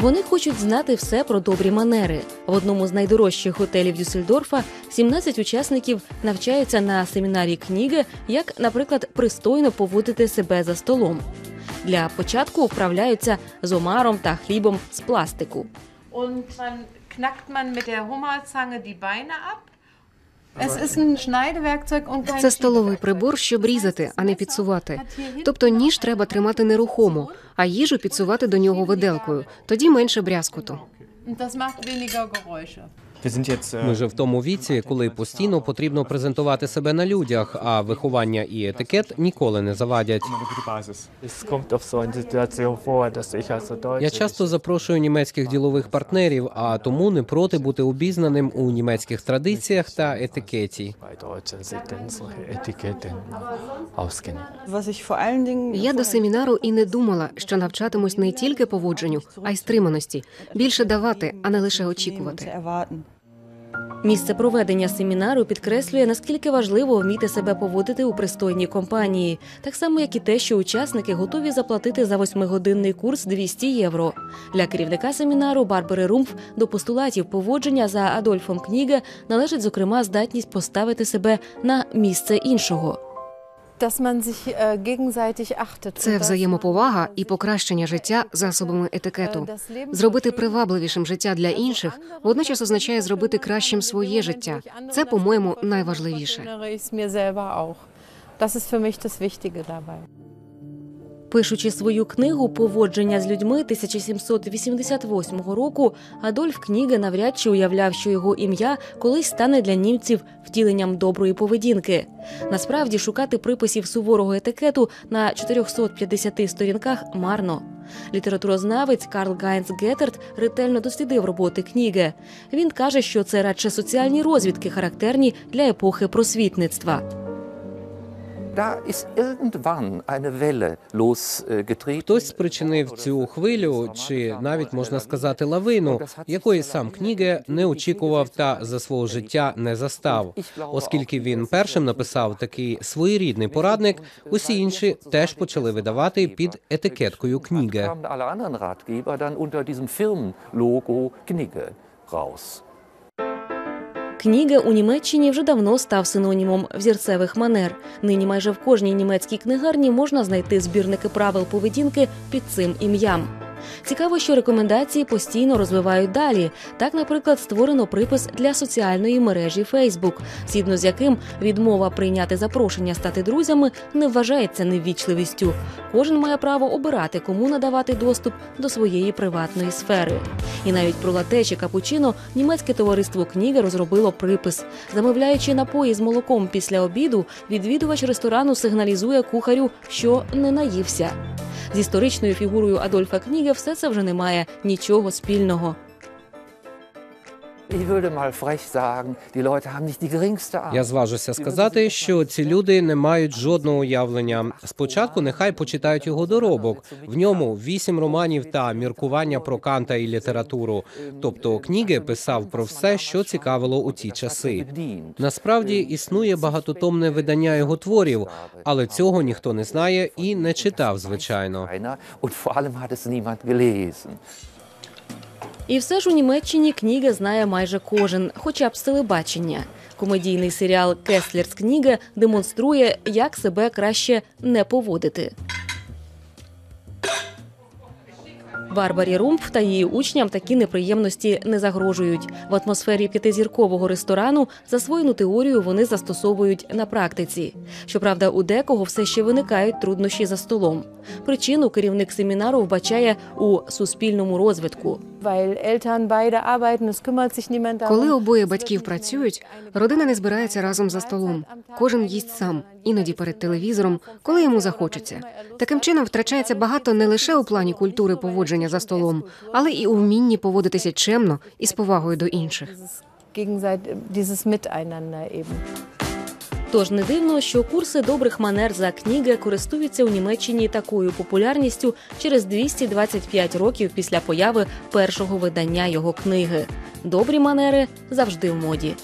Вони хочуть знати все про добрі манери. В одному з найдорожчих готелів Дюссельдорфа 17 учасників навчаються на семінарі книги, як, наприклад, пристойно поводити себе за столом. Для початку вправляються з омаром та хлібом з пластику. Und man knackt man mit der Hummerzange die Beine ab. Це столовий прибор, щоб різати, а не підсувати. Тобто ніж треба тримати нерухомо, а їжу підсувати до нього виделкою. Тоді менше брязкоту. Ми же в тому віці, коли постійно потрібно презентувати себе на людях, а виховання і етикет ніколи не завадять. Я часто запрошую німецьких ділових партнерів, а тому не проти бути обізнаним у німецьких традиціях та етикеті. Я до семінару і не думала, що навчатимусь не тільки поводженню, а й стриманості. Більше давати, а не лише очікувати. Місце проведення семінару підкреслює, наскільки важливо вміти себе поводити у пристойній компанії, так само як і те, що учасники готові заплатити за восьмигодинний курс 200 євро. Для керівника семінару Барбари Румф до постулатів поводження за Адольфом Кніге належить зокрема здатність поставити себе на місце іншого. Це взаємоповага і покращення життя засобами етикету. Зробити привабливішим життя для інших водночас означає зробити кращим своє життя. Це, по-моєму, найважливіше. Пишучи свою книгу Поводження з людьми 1788 року, Адольф Кніге навряд чи уявляв, що його ім'я колись стане для німців втіленням доброї поведінки. Насправді шукати приписів суворого етикету на 450 сторінках марно. Літературознавець Карл Гайнц Геттерт ретельно дослідив роботи Кніге. Він каже, що це радше соціальні розвідки, характерні для епохи просвітництва. Хтось спричинив цю хвилю, чи навіть можна сказати лавину, якої сам кніге не очікував та за свого життя не застав. Оскільки він першим написав такий своєрідний порадник, усі інші теж почали видавати під етикеткою кніге. Кніге у Німеччині вже давно став синонімом взірцевих манер. Нині майже в кожній німецькій книгарні можна знайти збірники правил поведінки під цим ім'ям. Цікаво, що рекомендації постійно розвивають далі. Так, наприклад, створено припис для соціальної мережі Facebook, згідно з яким відмова прийняти запрошення стати друзями не вважається неввічливістю. Кожен має право обирати, кому надавати доступ до своєї приватної сфери. І навіть про лате чи капучино німецьке товариство книги розробило припис. Замовляючи напої з молоком після обіду, відвідувач ресторану сигналізує кухарю, що не наївся. З історичною фігурою Адольфа Кніге все це вже не має нічого спільного. Я зважуся сказати, що ці люди не мають жодного уявлення. Спочатку нехай почитають його доробок. В ньому вісім романів та міркування про канта і літературу. Тобто кніги писав про все, що цікавило у ті часи. Насправді існує багатотомне видання його творів, але цього ніхто не знає і не читав, звичайно. І все ж у Німеччині книга знає майже кожен, хоча б з телебачення. Комедійний серіал Кеслерс книга демонструє, як себе краще не поводити. Барбарі Румф та її учням такі неприємності не загрожують. В атмосфері п'ятизіркового ресторану засвоєну теорію вони застосовують на практиці. Щоправда, у декого все ще виникають труднощі за столом. Причину керівник семінару вбачає у суспільному розвитку. Коли обоє батьків працюють, родина не збирається разом за столом. Кожен їсть сам, іноді перед телевізором, коли йому захочеться. Таким чином втрачається багато не лише у плані культури поводження за столом, але і у вмінні поводитися чемно і з повагою до інших. Тож не дивно, що курси добрих манер за книги користуються у Німеччині такою популярністю через 225 років після появи першого видання його книги. Добрі манери завжди в моді.